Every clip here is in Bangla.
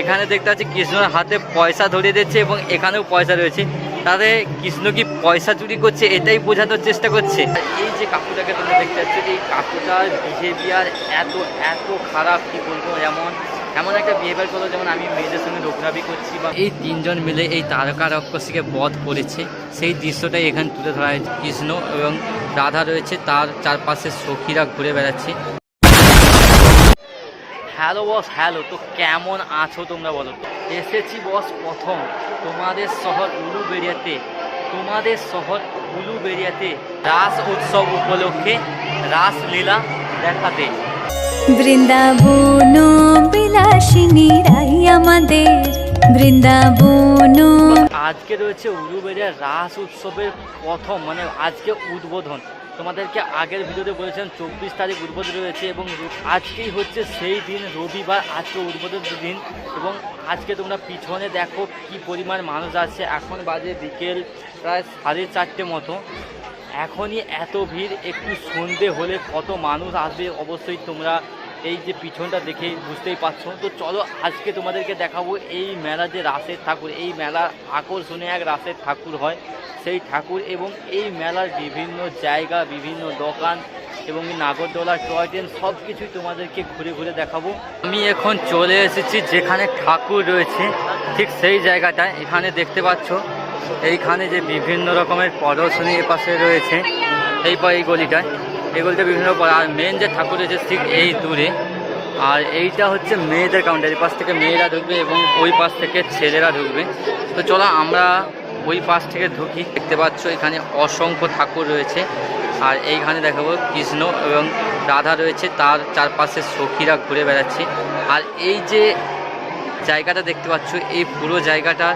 এখানে দেখতে পাচ্ছি কৃষ্ণর হাতে পয়সা ধরিয়ে দিচ্ছে এবং এখানেও পয়সা রয়েছে। তাহলে কৃষ্ণ কি পয়সা চুরি করছে এটাই বোঝানোর চেষ্টা করছে। এই যে কাকুটাকে তোমরা দেখতে পাচ্ছ, এই কাকুটার বিহেভিয়ার এত এত খারাপ, কি বলব, এমন এমন একটা বিহেভিয়ার করল যেমন আমি মেয়েদের সঙ্গে রোগরাবি করছি বা এই তিনজন মিলে এই তারকা রক্ষসীকে বধ করেছে। সেই দৃশ্যটাই এখানে তুলে ধরা হয়েছে। কৃষ্ণ এবং রাধা রয়েছে, তার চারপাশে সখীরা ঘুরে বেড়াচ্ছে। Hello boss hello. তো কেমন আছো তোমরা বলো এসেছি বস প্রথম তোমাদের শহর উলুবেড়িয়াতে তোমাদের শহর উলুবেড়িয়াতে রাস উৎসব উপলক্ষে রাসলীলা দেখাতে। বৃন্দাবন বিলাসিনী রাই আমাদের বৃন্দাবন আজকে রয়েছে উলুবেড়িয়া রাস উৎসবের প্রথম মানে আজকে উদ্বোধন। তোমাদেরকে আগের ভিডিওতে বলেছেন চব্বিশ তারিখ উদ্বোধন রয়েছে এবং আজকেই হচ্ছে সেই দিন, রবিবার, আজকে উদ্বোধন দিন এবং আজকে তোমরা পিছনে দেখো কি পরিমাণ মানুষ আছে। এখন বাজে বিকেল প্রায় সাড়ে চারটে মতো। এখনই এত ভিড়, একটু সন্ধে হলে কত মানুষ আসবে অবশ্যই তোমরা এই যে পিছনটা দেখে বুঝতেই পারছ। তো চলো আজকে তোমাদেরকে দেখাবো এই মেলা যে রাসের ঠাকুর, এই মেলার আকর্ষণীয় এক রাসের ঠাকুর হয়। সেই ঠাকুর এবং এই মেলার বিভিন্ন জায়গা, বিভিন্ন দোকান এবং নাগরদোলা, টয় ট্রেন সব কিছুই তোমাদেরকে ঘুরে ঘুরে দেখাবো। আমি এখন চলে এসেছি যেখানে ঠাকুর রয়েছে, ঠিক সেই জায়গাটায়। এখানে দেখতে পাচ্ছ, এইখানে যে বিভিন্ন রকমের প্রদর্শনী এ পাশে রয়েছে, এই এই গলিটায়। এই গলিটা বিভিন্ন আর মেন যে ঠাকুর রয়েছে ঠিক এই দূরে। আর এইটা হচ্ছে মেয়েদের কাউন্টার এই পাশ থেকে মেয়েরা ঢুকবে এবং ওই পাশ থেকে ছেলেরা ঢুকবে। তো চলো আমরা ওই পাশ থেকে ঢুকি। দেখতে পাচ্ছ এখানে অসংখ্য ঠাকুর রয়েছে। আর এইখানে দেখাবো কৃষ্ণ এবং রাধা রয়েছে, তার চারপাশে সখীরা ঘুরে বেড়াচ্ছে। আর এই যে জায়গাটা দেখতে পাচ্ছ, এই পুরো জায়গাটা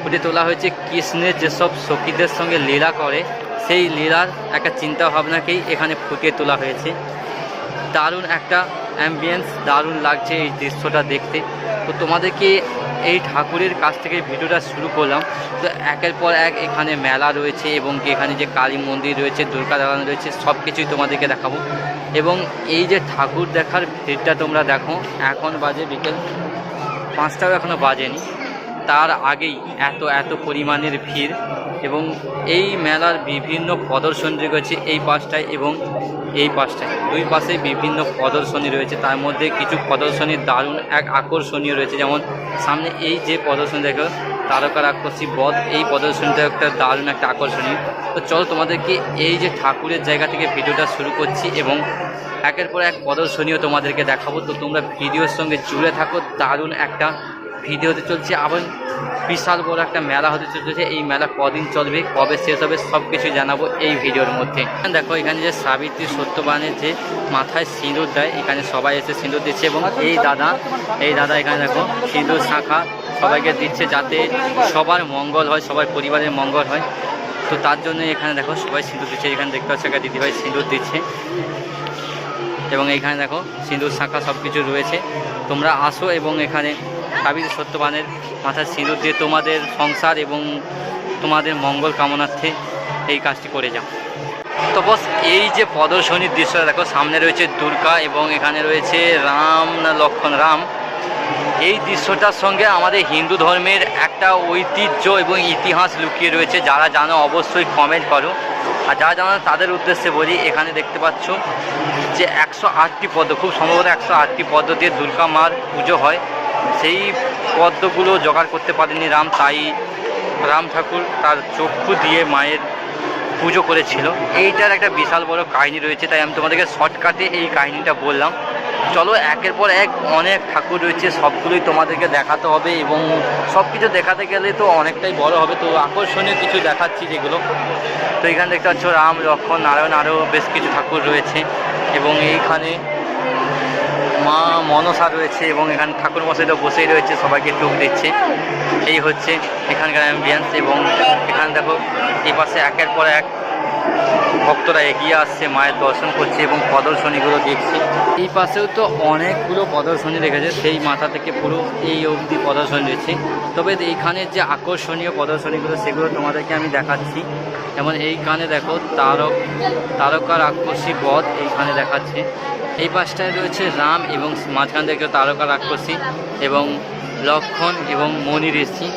ফুটে তোলা হয়েছে কৃষ্ণের যেসব সখীদের সঙ্গে লীলা করে। সেই লীলার একটা চিন্তা ভাবনাকেই এখানে ফুটিয়ে তোলা হয়েছে। দারুণ একটা অ্যাম্বিয়েন্স দারুণ লাগছে এই দৃশ্যটা দেখতে। তো তোমাদেরকে এই ঠাকুরের কাছ থেকে ভিডিওটা শুরু করলাম। তো একের পর এক এখানে মেলা রয়েছে এবং এখানে যে কালী মন্দির রয়েছে, দুর্গা দালান রয়েছে সব কিছুই তোমাদেরকে দেখাবো। এবং এই যে ঠাকুর দেখার ভিড়টা তোমরা দেখো, এখন বাজে বিকেল পাঁচটাও এখনও বাজেনি। তার আগেই এত এত পরিমাণের ভিড়। এবং এই মেলার বিভিন্ন প্রদর্শনী রয়েছে এই পাশটায় এবং এই পাশটায়। দুই পাশে বিভিন্ন প্রদর্শনী রয়েছে। তার মধ্যে কিছু প্রদর্শনী দারুণ এক আকর্ষণীয় রয়েছে। যেমন সামনে এই যে প্রদর্শনী দেখো তারকা আকর্ষী বধ, এই প্রদর্শনীটা একটা দারুণ একটা আকর্ষণীয়। তো চলো তোমাদেরকে এই যে ঠাকুরের জায়গা থেকে ভিডিওটা শুরু করছি এবং একের পর এক প্রদর্শনীয় তোমাদেরকে দেখাবো। তো তোমরা ভিডিওর সঙ্গে জুড়ে থাকো। দারুণ একটা ভিডিওতে চলছে। আবার বিশাল বড় একটা মেলা হতে চলছে। এই মেলা কদিন চলবে, কবে শেষ হবে সব কিছু জানাব এই ভিডিওর মধ্যে। দেখো, এখানে যে সাবিত্রী সত্যবানের যে মাথায় সিঁদুর দেয়, এখানে সবাই এসে সিঁদুর দিচ্ছে এবং এই দাদা এই দাদা এখানে দেখো, সিঁদুর শাখা সবাইকে দিচ্ছে যাতে সবার মঙ্গল হয়, সবার পরিবারের মঙ্গল হয়। তো তার জন্য এখানে দেখো সবাই সিঁদুর দিচ্ছে। এখানে দেখতে পাচ্ছ দিদিভাই সিঁদুর দিচ্ছে। এবং এইখানে দেখো সিঁদুর শাখা সব কিছু রয়েছে। তোমরা আসো এবং এখানে সাবির সত্যবানের মাথায় সিঁদুর দিয়ে তোমাদের সংসার এবং তোমাদের মঙ্গল কামনার্থে এই কাজটি করে যাও। তো বস, এই যে প্রদর্শনীর দৃশ্যটা দেখো, সামনে রয়েছে দুর্গা এবং এখানে রয়েছে রাম না লক্ষণ রাম। এই দৃশ্যটার সঙ্গে আমাদের হিন্দু ধর্মের একটা ঐতিহ্য এবং ইতিহাস লুকিয়ে রয়েছে। যারা জানো অবশ্যই কমেন্ট করো। আর যারা জানো তাদের উদ্দেশ্যে বলি, এখানে দেখতে পাচ্ছ যে একশো আটটি পদ্ম, খুব সম্ভবত একশো আটটি পদ্ম দিয়ে দুর্গা মার পুজো হয়। সেই পদ্মগুলো জোগাড় করতে পারেনি রাম, তাই রাম ঠাকুর তার চক্ষু দিয়ে মায়ের পুজো করেছিল। এইটার একটা বিশাল বড় কাহিনী রয়েছে, তাই আমি তোমাদেরকে শর্টকাটে এই কাহিনীটা বললাম। চলো, একের পর এক অনেক ঠাকুর রয়েছে, সবগুলোই তোমাদেরকে দেখাতে হবে এবং সব কিছু দেখাতে গেলে তো অনেকটাই বড় হবে, তো আকর্ষণীয় কিছু দেখাচ্ছি যেগুলো। তো এখানে দেখতে পাচ্ছ রাম, লক্ষ্মণ, নারায়ণ আরও বেশ কিছু ঠাকুর রয়েছে এবং এইখানে মা মনসা রয়েছে এবং এখানে ঠাকুর মশাইটা বসেই রয়েছে, সবাইকে টুক দিচ্ছে। এই হচ্ছে এখানকার অ্যাম্বিয়েন্স এবং এখানে দেখো, এই পাশে একের পর এক ভক্তরা এগিয়ে আসছে, মায়ের দর্শন করছে এবং প্রদর্শনীগুলো দেখছে। এই পাশেও তো অনেকগুলো প্রদর্শনী রেখেছে, সেই মাথা থেকে পুরো এই অবধি প্রদর্শনী রয়েছে। তবে এইখানে যে আকর্ষণীয় প্রদর্শনীগুলো, সেগুলো তোমাদেরকে আমি দেখাচ্ছি। যেমন এইখানে দেখো, তারক, তারকার আকর্ষী বধ এইখানে দেখাচ্ছে। এই পাশটায় রয়েছে রাম এবং মাঝখান থেকে তারকা রাক্ষসী এবং লক্ষণ এবং মনির ঋষি।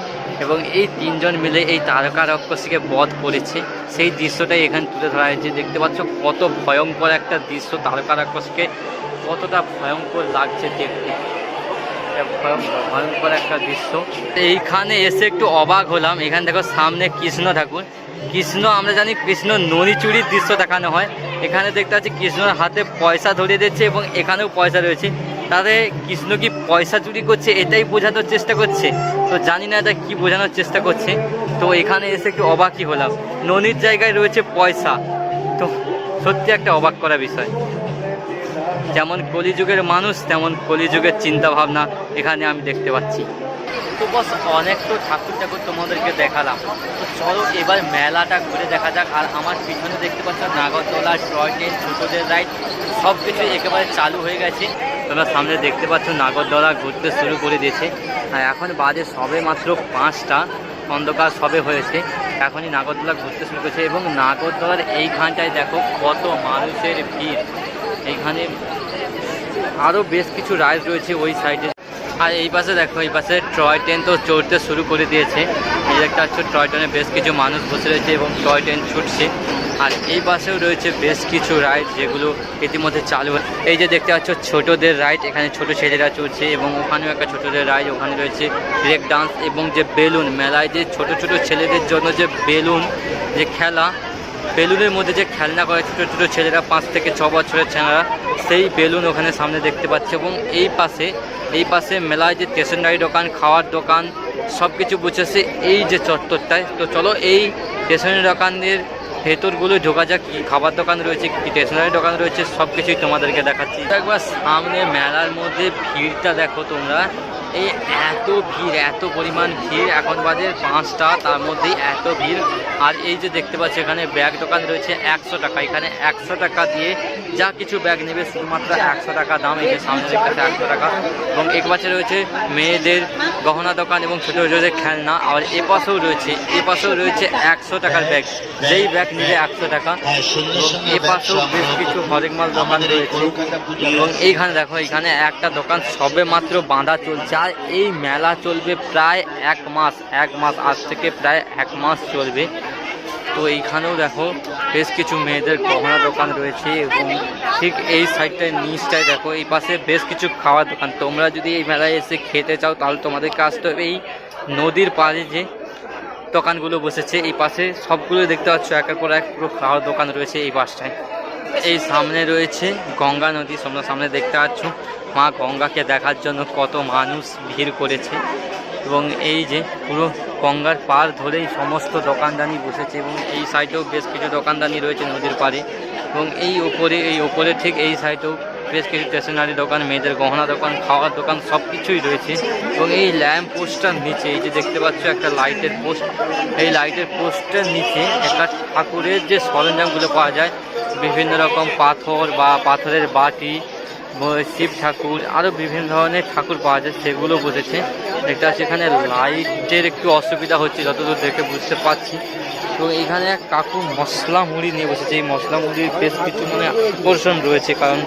এবং এই তিনজন মিলে এই তারকা রক্ষসীকে বধ করেছে। সেই দৃশ্যটাই এখানে তুলে ধরা হয়েছে। দেখতে পাচ্ছ কত ভয়ঙ্কর একটা দৃশ্য তারকা রক্ষসীকে কতটা ভয়ঙ্কর লাগছে দেখতে। ভয়ঙ্কর একটা দৃশ্য। এইখানে এসে একটু অবাক হলাম। এখানে দেখো সামনে কৃষ্ণ ঠাকুর। কৃষ্ণ, আমরা জানি কৃষ্ণ ননি চুরির দৃশ্য দেখানো হয়। এখানে দেখতে পাচ্ছি কৃষ্ণর হাতে পয়সা ধরিয়ে দিচ্ছে এবং এখানেও পয়সা রয়েছে। তাহলে কৃষ্ণ কি পয়সা চুরি করছে এটাই বোঝানোর চেষ্টা করছে? তো জানি না এটা কি বোঝানোর চেষ্টা করছে। তো এখানে এসে একটু অবাকই হলাম। ননির জায়গায় রয়েছে পয়সা। তো সত্যি একটা অবাক করা বিষয়। যেমন কলিযুগের মানুষ, তেমন কলিযুগের চিন্তা ভাবনা এখানে আমি দেখতে পাচ্ছি। তো বস, অনেক তো ঠাকুর ঠাকুর তোমাদেরকে দেখালাম। তো চলো এবার মেলাটা ঘুরে দেখা যাক। আর আমার পিছনে দেখতে পাচ্ছ নাগরদোলা টয় ট্রেন, ছোটোদের রাইড সব কিছু একেবারে চালু হয়ে গেছে। তোমরা সামনে দেখতে পাচ্ছ, নাগরদোলা ঘুরতে শুরু করে দিয়েছে। আর এখন বাজে সবে মাত্র পাঁচটা, অন্ধকার সবে হয়েছে। এখনই নাগরদোলা ঘুরতে শুরু করেছে এবং নাগরদোলার এইখানটায় দেখো কত মানুষের ভিড়। এইখানে আরও বেশ কিছু রাইড রয়েছে ওই সাইডে। আর এই পাশে দেখো, এই পাশে টয় ট্রেন তো চড়তে শুরু করে দিয়েছে। এই একটা হচ্ছে টয় ট্রেনে বেশ কিছু মানুষ বসে রয়েছে এবং টয় ট্রেন ছুটছে। আর এই পাশেও রয়েছে বেশ কিছু রাইড যেগুলো ইতিমধ্যে চালু এই যে দেখতে পাচ্ছ, ছোটদের রাইড এখানে ছোট ছেলেরা চলছে এবং ওখানেও একটা ছোটদের রাইড ওখানে রয়েছে ব্রেক ডান্স এবং যে বেলুন মেলায় যে ছোট ছোট ছেলেদের জন্য যে বেলুন যে খেলা বেলুনের মধ্যে যে খেলনা করে ছোটো ছোটো ছেলেরা, পাঁচ থেকে ছ বছরের ছেলেরা সেই বেলুন ওখানে সামনে দেখতে পাচ্ছে এবং এই পাশে এই পাশে মেলায় যে স্টেশনারি দোকান, খাওয়ার দোকান সব কিছু বুঝেছে এই যে চত্বরটায়। তো চলো এই স্টেশনারি দোকানের ভেতরগুলো ঢোকা যাক খাবার দোকান রয়েছে, কি স্টেশনারি দোকান রয়েছে সব কিছুই তোমাদেরকে দেখাচ্ছি। একবার সামনে মেলার মধ্যে ভিড়টা দেখো তোমরা। এই এত ভিড়, এত পরিমাণ ভিড়, এখন বাজে পাঁচটা, তার মধ্যেই এত ভিড়। আর এই যে দেখতে পাচ্ছি, এখানে ব্যাগ দোকান রয়েছে একশো টাকা। এখানে একশো টাকা দিয়ে যা কিছু ব্যাগ নেবে, শুধুমাত্র একশো টাকা দাম, এই যে সামনে দেখতে একশো টাকা। এবং এক পাশে রয়েছে মেয়েদের গহনা দোকান এবং ছোটো ছোটো খেলনা। আর এ পাশেও রয়েছে, এ পাশেও রয়েছে একশো টাকার ব্যাগ। যেই ব্যাগ নেবে একশো টাকা। এ পাশেও বেশ কিছু হরেক মাল দোকান রয়েছে। এবং এইখানে দেখো, এখানে একটা দোকান সবে মাত্র বাঁধা চলছে। আর এই মেলা চলবে প্রায় এক মাস এক মাস, আজ থেকে প্রায় এক মাস চলবে। তো এইখানেও দেখো বেশ কিছু মেয়েদের গহনা দোকান রয়েছে এবং ঠিক এই সাইডটায়, নিচটায় দেখো, এই পাশে বেশ কিছু খাওয়ার দোকান। তোমরা যদি এই মেলায় এসে খেতে চাও, তাহলে তোমাদেরকে আসতে হবে এই নদীর পাড়ে যে দোকানগুলো বসেছে। এই পাশে সবগুলো দেখতে পাচ্ছ, একের পর এক পুরো খাওয়ার দোকান রয়েছে এই পাশটায়। এই সামনে রয়েছে গঙ্গা নদী, তোমরা সামনে দেখতে পাচ্ছ। মা গঙ্গাকে দেখার জন্য কত মানুষ ভিড় করেছে। এবং এই যে পুরো গঙ্গার পার ধরেই সমস্ত দোকানদানি বসেছে এবং এই সাইডেও বেশ কিছু দোকানদানি রয়েছে নদীর পাড়ে। এবং এই ওপরে এই ওপরে ঠিক এই সাইডেও বেশ কিছু স্টেশনারি দোকান, মেয়েদের গহনা দোকান, খাওয়ার দোকান, সব কিছুই রয়েছে। এবং এই ল্যাম্প পোস্টটার নিচে, এই যে দেখতে পাচ্ছ একটা লাইটের পোস্ট এই লাইটের পোস্টের নিচে একটা ঠাকুরের যে সরঞ্জামগুলো পাওয়া যায় বিভিন্ন রকম পাথর বা পাথরের বাটি শিব ঠাকুর আরও বিভিন্ন ধরনের ঠাকুর পাওয়া যায়, সেগুলো বসেছে। পাচ্ছি এখানে লাইটের একটু অসুবিধা হচ্ছে, যতদূর দেখে বুঝতে পারছি। তো এখানে কাকু মশলা মুড়ি নিয়ে বসেছে। এই মশলা মুড়ির বেশ কিছু মানে আকর্ষণ রয়েছে, কারণ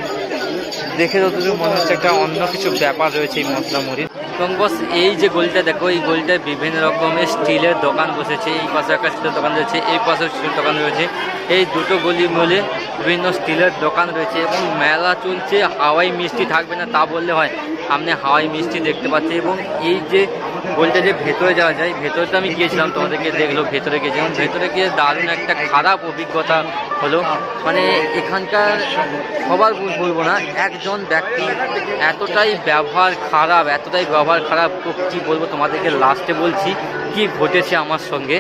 দেখে যতদূর মনে হচ্ছে একটা অন্য কিছু ব্যাপার রয়েছে এই মশলা মুড়ির। এবং বস, এই যে গলিটা দেখো, এই গলিটায় বিভিন্ন রকমের স্টিলের দোকান বসেছে। এই পাশে একটা স্টিলের দোকান রয়েছে, এই পাশে স্টিলের দোকান রয়েছে। এই দুটো গলি মিলে বিভিন্ন স্টিলের দোকান রয়েছে এবং মেলা চলছে। হাওয়াই মিষ্টি থাকবে না তা বললে হয়। সামনে হাওয়াই মিষ্টি দেখতে পাচ্ছি এবং এই যে বলতে যে ভেতরে যাওয়া যায়, ভেতরে তো আমি গিয়েছিলাম, তোমাদেরকে দেখল, ভেতরে গিয়েছিলাম ভেতরে গিয়ে দারুণ একটা খারাপ অভিজ্ঞতা হলো। মানে এখানকার সবার বলব না, একজন ব্যক্তি এতটাই ব্যবহার খারাপ, এতটাই ব্যবহার খারাপ কী বলব তোমাদেরকে লাস্টে বলছি, কি ঘটেছে আমার সঙ্গে।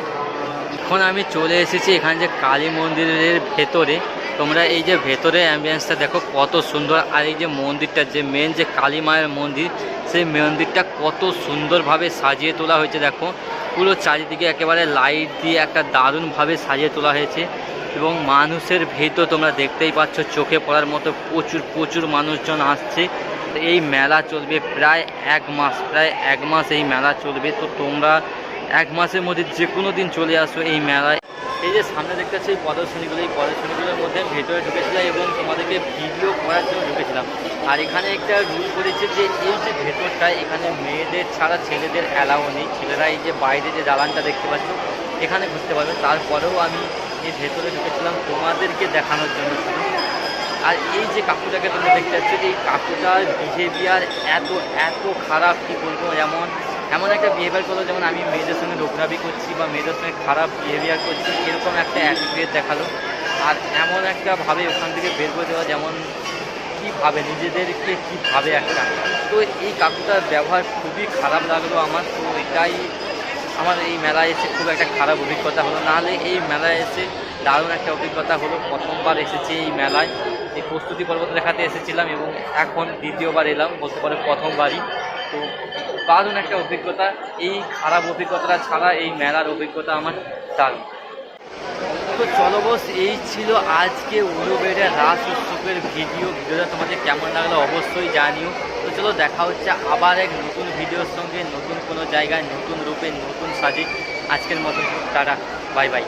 এখন আমি চলে এসেছি এখানে যে কালী মন্দিরের ভেতরে। তোমরা এই যে ভেতরে অ্যাম্বিয়েন্সটা দেখো, কত সুন্দর। আর এই যে মন্দিরটা, যে মেন যে কালী মায়ের মন্দির, সেই মন্দিরটা কত সুন্দরভাবে সাজিয়ে তোলা হয়েছে, দেখো। পুরো চারিদিকে একেবারে লাইট দিয়ে একটা দারুণভাবে সাজিয়ে তোলা হয়েছে। এবং মানুষের ভেতর তোমরা দেখতেই পাচ্ছ, চোখে পড়ার মতো প্রচুর প্রচুর মানুষজন আসছে। এই মেলা চলবে প্রায় এক মাস, প্রায় এক মাস এই মেলা চলবে। তো তোমরা এক মাসের মধ্যে যে কোনো দিন চলে আসো এই মেলায়। এই যে সামনে দেখতে পাচ্ছি এই প্রদর্শনীগুলো, এই প্রদর্শনীগুলোর মধ্যে ভেতরে ঢুকেছিলাম এবং তোমাদেরকে ভিডিও করার জন্য ঢুকেছিলাম। আর এখানে একটা রুল করেছে যে এই যে ভেতরটা, এখানে মেয়েদের ছাড়া ছেলেদের অ্যালাউ নেই। ছেলেরা এই যে বাইরে যে দালানটা দেখতে পাচ্ছ, এখানে ঘুরতে পারবে। তারপরেও আমি এই ভেতরে ঢুকেছিলাম তোমাদেরকে দেখানোর জন্য। আর এই যে কাকুটাকে তোমরা দেখতে পাচ্ছ, এই কাকুটার বিহেভিয়ার এত এত খারাপ, কি বলব যেমন এমন একটা বিহেভিয়ার করল যেমন আমি মেয়েদের সঙ্গে নোংরামি করছি বা মেয়েদের সঙ্গে খারাপ বিহেভিয়ার করছি, এরকম একটা অ্যাটিটিউড দেখাল। আর এমন একটা ভাবে ওখান থেকে বের করে দেওয়া যেমন কী ভাবে, নিজেদেরকে কী ভাবে একটা। তো এই কাকুটার ব্যবহার খুবই খারাপ লাগল আমার, তো এটাই আমার এই মেলায় এসে খুব একটা খারাপ অভিজ্ঞতা হলো। নাহলে এই মেলায় এসে দারুণ একটা অভিজ্ঞতা হলো। প্রথমবার এসেছি এই মেলায়। এই প্রস্তুতি পর্বত দেখাতে এসেছিলাম এবং এখন দ্বিতীয়বার এলাম, বলতে পারে প্রথমবারই। তো দারুণ একটা অভিজ্ঞতা। এই খারাপ অভিজ্ঞতাটা ছাড়া এই মেলার অভিজ্ঞতা আমার দারুণ। তো চলো বস এই ছিল আজকে উলুবেড়ের রাস উৎসবের ভিডিও ভিডিওটা তোমাদের কেমন লাগল অবশ্যই জানিও। তো চলো দেখা হচ্ছে আবার এক নতুন ভিডিওর সঙ্গে, নতুন কোনো জায়গায়, নতুন রূপে, নতুন সাজে। আজকের মতন টাটা বাই বাই